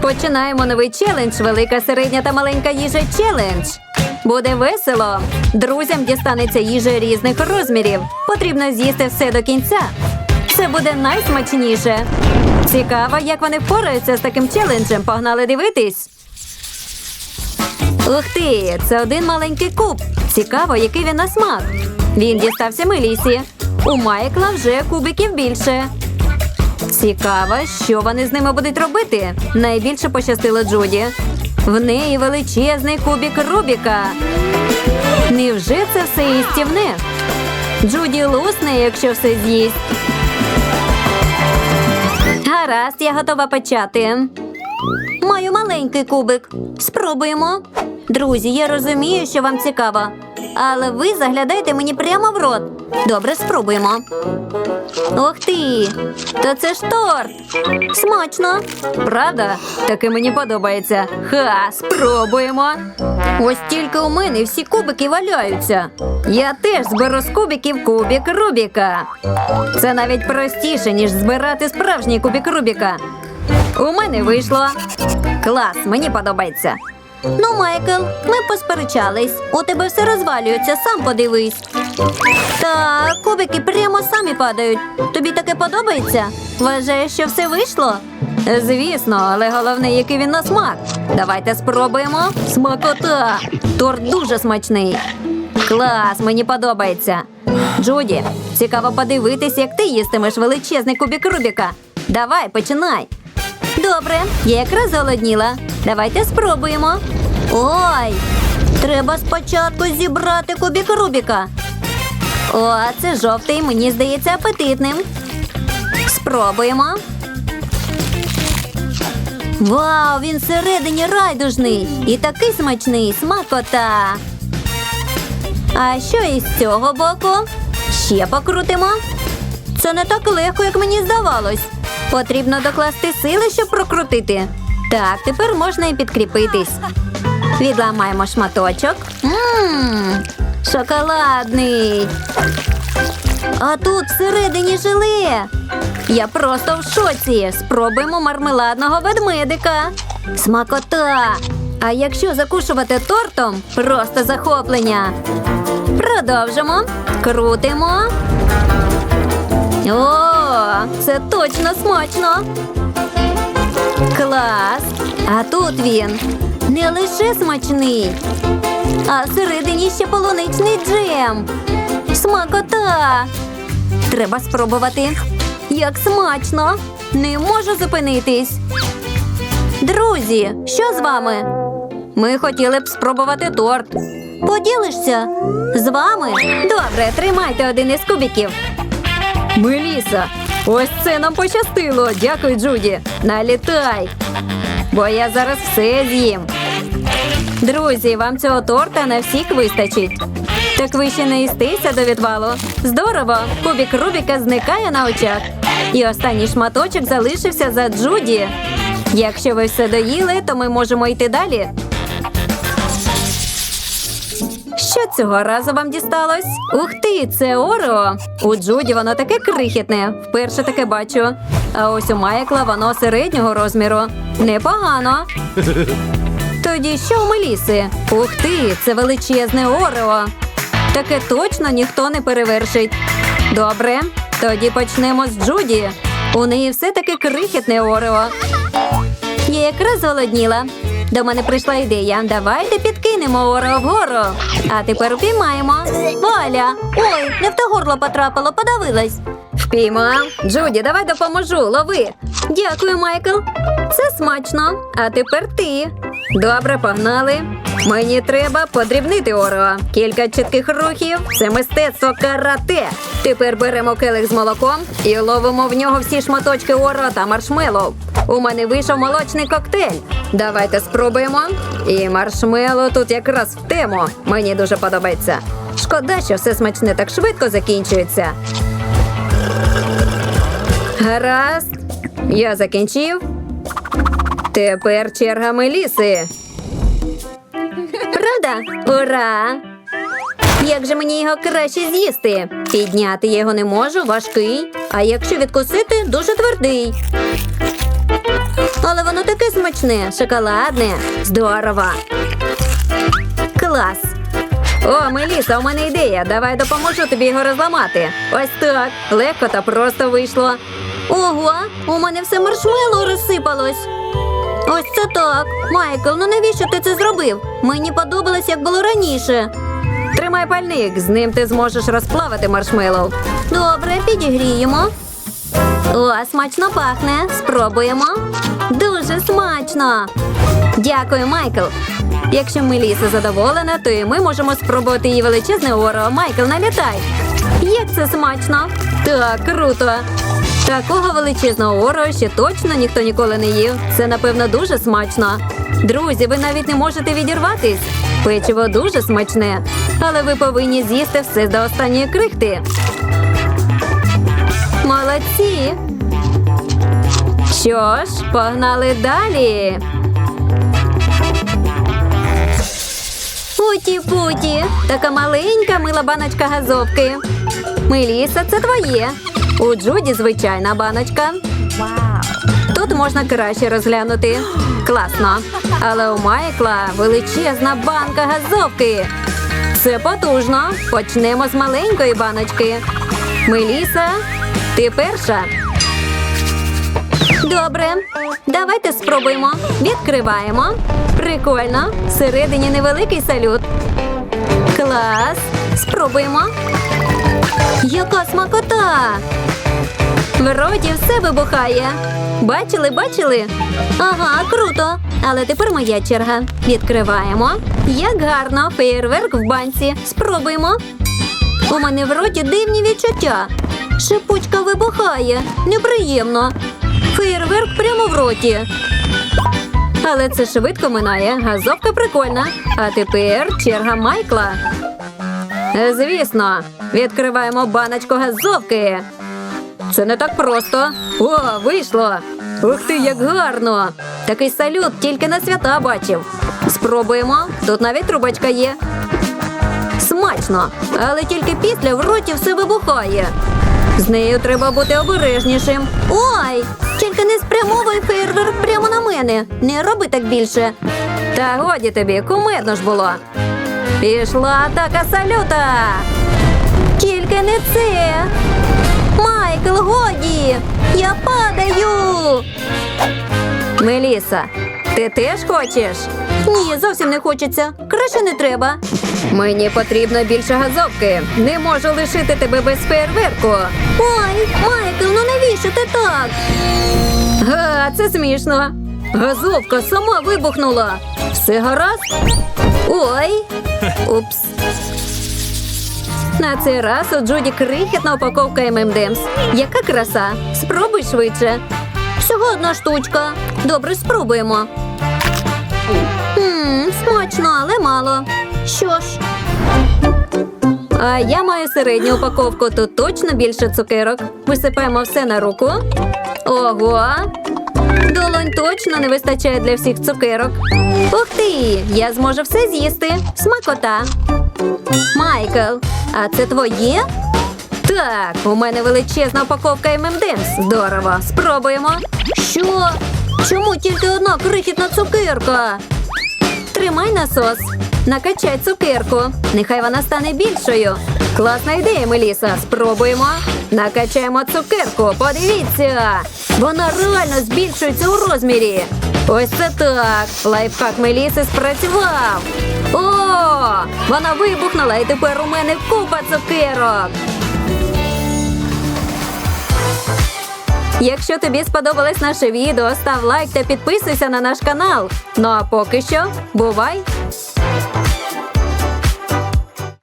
Починаємо новий челендж Велика, середня та маленька їжа челендж. Буде весело. Друзям дістанеться їжа різних розмірів. Потрібно з'їсти все до кінця. Це буде найсмачніше. Цікаво, як вони впораються з таким челенджем. Погнали дивитись. Ух ти, це один маленький куб. Цікаво, який він на смак. Він дістався Мелісі. У Майкла вже кубиків більше. Цікаво, що вони з ними будуть робити. Найбільше пощастило Джуді. В неї величезний кубик Рубіка. Невже це все їстівне? Джуді лусне, якщо все з'їсть. Гаразд, я готова почати. Маю маленький кубик. Спробуємо. Друзі, я розумію, що вам цікаво. Але ви заглядаєте мені прямо в рот. Добре, спробуємо. Ух ти! То це ж торт. Смачно. Правда? Таке мені подобається. Ха, спробуємо. Ось тільки у мене всі кубики валяються. Я теж зберу з кубиків кубик Рубіка. Це навіть простіше, ніж збирати справжній кубик Рубіка. У мене вийшло. Клас, мені подобається. Ну, Майкл, ми посперечались. У тебе все розвалюється, сам подивись. Так, кубики прямо самі падають. Тобі таке подобається? Вважаєш, що все вийшло? Звісно, але головне, який він на смак. Давайте спробуємо. Смакота! Торт дуже смачний. Клас, мені подобається. Джуді, цікаво подивитись, як ти їстимеш величезний кубик Рубіка. Давай, починай. Добре, я якраз голодніла. Давайте спробуємо. Ой, треба спочатку зібрати кубик Рубіка. О, це жовтий, мені здається апетитним. Спробуємо. Вау, він всередині райдужний і такий смачний смакота. А що із цього боку? Ще покрутимо. Це не так легко, як мені здавалось. Потрібно докласти сили, щоб прокрутити. Так, тепер можна і підкріпитись. Відламаємо шматочок. Мм, шоколадний. А тут всередині желе. Я просто в шоці. Спробуємо мармеладного ведмедика. Смакота. А якщо закушувати тортом, просто захоплення. Продовжимо. Крутимо. О, це точно смачно. Клас. А тут він не лише смачний, а всередині ще полуничний джем. Смакота. Треба спробувати. Як смачно. Не можу зупинитись. Друзі, що з вами? Ми хотіли б спробувати торт. Поділишся? З вами? Добре, тримайте один із кубиків. Меліса, ось це нам пощастило. Дякую, Джуді. Налітай. Бо я зараз все з'їм. Друзі, вам цього торта на всіх вистачить. Так ви ще не їстися до відвалу. Здорово! Кубік Рубіка зникає на очах. І останній шматочок залишився за Джуді. Якщо ви все доїли, то ми можемо йти далі. Що цього разу вам дісталось? Ух ти, це Орео! У Джуді воно таке крихітне. Вперше таке бачу. А ось у Майкла воно середнього розміру. Непогано. Тоді що у Меліси? Ух ти, це величезне Орео. Таке точно ніхто не перевершить. Добре, тоді почнемо з Джуді. У неї все таки крихітне Орео. Я якраз голодніла. До мене прийшла ідея. Давайте підкинемо ора вгору. А тепер упіймаємо. Валя! Ой, не в те горло потрапило, подавилась. Впіймав. Джуді, давай допоможу. Лови. Дякую, Майкл. Це смачно. А тепер ти. Добре, погнали. Мені треба подрібнити Орео. Кілька чітких рухів. Це мистецтво карате. Тепер беремо келих з молоком і ловимо в нього всі шматочки Орео та маршмеллоу. У мене вийшов молочний коктейль. Давайте спробуємо. І маршмеллоу тут якраз в тему. Мені дуже подобається. Шкода, що все смачне так швидко закінчується. Гаразд. Я закінчив. Тепер черга Меліси. Правда? Ура! Як же мені його краще з'їсти? Підняти його не можу, важкий. А якщо відкусити, дуже твердий. Але воно таке смачне, шоколадне. Здорово. Клас. О, Меліса, у мене ідея. Давай допоможу тобі його розламати. Ось так. Легко та просто вийшло. Ого, у мене все маршмеллоу розсипалось. Ось це так. Майкл, ну навіщо ти це зробив? Мені подобалось, як було раніше. Тримай пальник, з ним ти зможеш розплавити маршмеллоу. Добре, підігріємо. О, смачно пахне. Спробуємо. Дуже смачно. Дякую, Майкл. Якщо Меліса задоволена, то і ми можемо спробувати її величезне оро. Майкл, налітай. Як це смачно? Так, круто. Такого величезного оро ще точно ніхто ніколи не їв. Це, напевно, дуже смачно. Друзі, ви навіть не можете відірватись. Печиво дуже смачне, але ви повинні з'їсти все до останньої крихти. Молодці! Що ж, погнали далі. Уті-путі, така маленька мила баночка газовки. Меліса, це твоє. У Джуді звичайна баночка. Тут можна краще розглянути. Класно. Але у Майкла величезна банка газовки. Це потужно. Почнемо з маленької баночки. Меліса, ти перша. Добре, давайте спробуємо. Відкриваємо. Прикольно. Всередині невеликий салют. Клас. Спробуємо. Яка смакота! В роті все вибухає. Бачили, бачили? Ага, круто. Але тепер моя черга. Відкриваємо. Як гарно, феєрверк в банці. Спробуємо. У мене в роті дивні відчуття. Шипучка вибухає. Неприємно. Феєрверк прямо в роті. Але це швидко минає. Газовка прикольна. А тепер черга Майкла. Звісно, відкриваємо баночку газовки. Це не так просто. О, вийшло. Ух ти, як гарно! Такий салют тільки на свята бачив. Спробуємо. Тут навіть трубочка є. Смачно, але тільки після в роті все вибухає. З нею треба бути обережнішим. Ой, тільки не спрямовуй фейерверк прямо на мене. Не роби так більше. Та годі тобі, кумедно ж було. Пішла атака салюта. Тільки не це. Майкл, годі! Я падаю. Меліса, ти теж хочеш? Ні, зовсім не хочеться. Краще не треба. Мені потрібно більше газовки. Не можу лишити тебе без фейерверку. Ой, Майкл, ну навіщо ти так? Га, це смішно. Газовка сама вибухнула. Все гаразд? Ой. Упс. На цей раз у Джуді крихітна упаковка ММДМС. Яка краса! Спробуй швидше. Всього одна штучка. Добре, спробуємо. Ммм, смачно, але мало. Що ж? А я маю середню упаковку. Тут точно більше цукерок. Висипаємо все на руку. Ого! Долонь точно не вистачає для всіх цукерок. Ух ти! Я зможу все з'їсти. Смакота. Майкл, а це твоє? Так, у мене величезна упаковка ММДМС. Здорово. Спробуємо. Що? Чому тільки одна крихітна цукерка? Тримай насос. Накачай цукерку. Нехай вона стане більшою. Класна ідея, Меліса. Спробуємо. Накачаємо цукерку. Подивіться. Вона реально збільшується у розмірі. Ось це так. Лайфхак Меліси спрацював. О, вона вибухнула, і тепер у мене купа цукерок. Якщо тобі сподобалось наше відео, став лайк та підписуйся на наш канал. Ну а поки що, бувай!